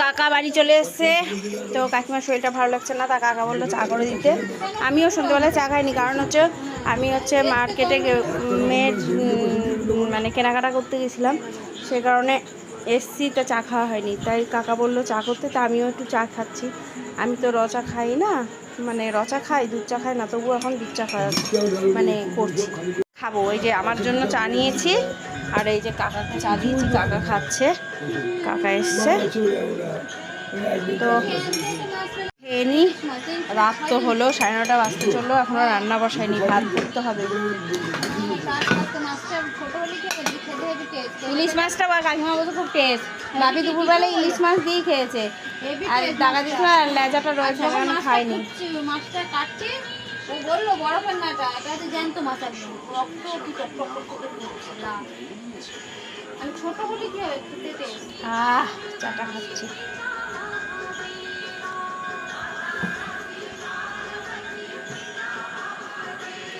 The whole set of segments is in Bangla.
কাকা বাড়ি চলে এসছে। তো কাকিমার শরীরটা ভালো লাগছে না, তা কাকা বলল চা করে দিতে। আমিও সন্ধ্যেবেলায় চা খাইনি, কারণ হচ্ছে আমি হচ্ছে মার্কেটে মেয়ের মানে কেনাকাটা করতে গেছিলাম। সে কারণে এসছি, তা চা খাওয়া হয়নি। তাই কাকা বলল চা করতে, তা আমিও একটু চা খাচ্ছি। আমি তো রচা খাই না মানে রচা খাই, দুধ চা খাই না তবু এখন দুধ চা খাওয়া মানে করছি। খাব। ওই যে আমার জন্য চা নিয়েছি, আর এই যে কাকাকে চা দিয়েছি, কাকা খাচ্ছে। কাকা এসছে। তো খেয়ে নি। রাত তো হলো, সাড়ে নটা বাজতে চলল, এখনও রান্না বসায়নি ভাত করতে হবে। ইলিশ মাছটা বা কাকিমা বলতে খুব টেস্ট বাপি দুপুরবেলা ইলিশ মাছ দিয়েই খেয়েছে। আর টাকা দিয়েছিল আর লেজাটা রয়েছে, এখনও খাইনি মাছটা ও বলল বরফের নাটা এটা জ্যান্ত মাছ একদম রক্ত কি টক টক টক করে পড়ছে আমি ছোট হলে কি হবে একটু তেতে আহ চাটা খাচ্ছি।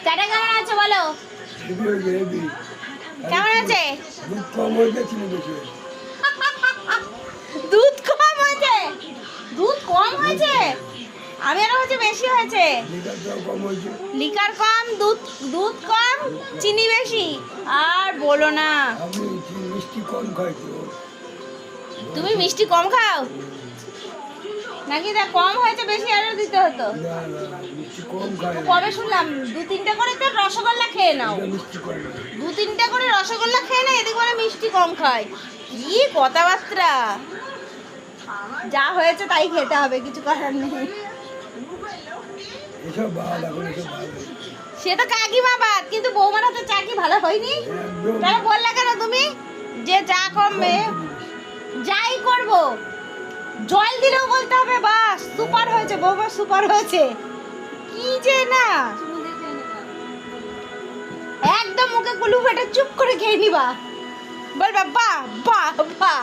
চাটা কেমন আছে বলো? কেমন আছে দুধ কম হয়েছে আমি আরও হচ্ছে বেশি হয়েছে। লিকার কম, দুধ দুধ কম, চিনি বেশি। আর বলো না। তুমি মিষ্টি কম খাও? নাকি তা কম হয়েছে, বেশি আরও দিতে হতো? কবে শুনলাম, দু তিনটা করে তো রসগোল্লা খেয়ে নাও। দু তিনটা করে রসগোল্লা খেয়ে না, এদিকে বলে মিষ্টি কম খায়। কি কথাবার্তা? যা হয়েছে তাই খেতে হবে, কিছু করার নেই। এসব বাদ এখন এসব বাদ সে তো কাকিমা বাদ কিন্তু বৌমার হাতে চা কি ভালো হয়নি। তাহলে বললে কেন তুমি? যে চা কমবে। যাই করব। জল দিলেও বলতে হবে বাস। সুপার হয়েছে বৌমা সুপার হয়েছে। কি যে না? একদম মুখে কুলু ফেটে চুপ করে খেয়ে নিবা। বলবা বাহ বা বাহ।